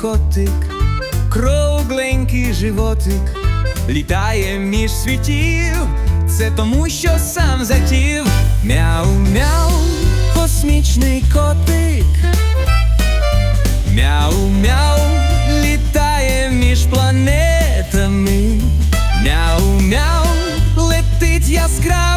котик, кругленький животик, літає між світів, це тому, що сам затів. Мяу-мяу, космічний котик. Мяу-мяу, літає між планетами. Мяу-мяу, летить яскраво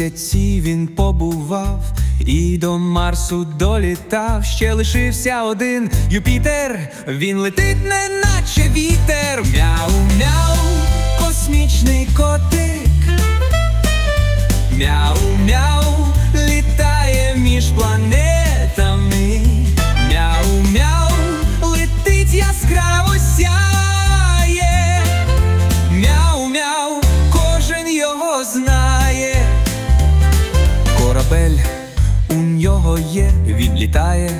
місяці він побував і до Марсу долітав. Ще лишився один Юпітер. Він летить, неначе вітер. Мяу-мяу, космічний котик. Мяу-мяу, літає між планетами. Мяу-мяу, летить яскраво сяє. корабель, у нього є, він літає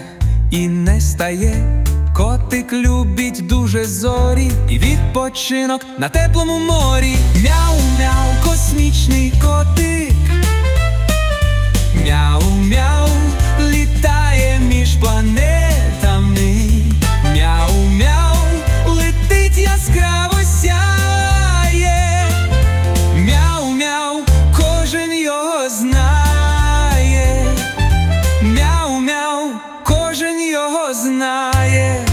і не стає. Котик любить дуже зорі і відпочинок на теплому морі. Мяу-мяу, космічний котик. Мяу-мяу, літає між планетами. yeah.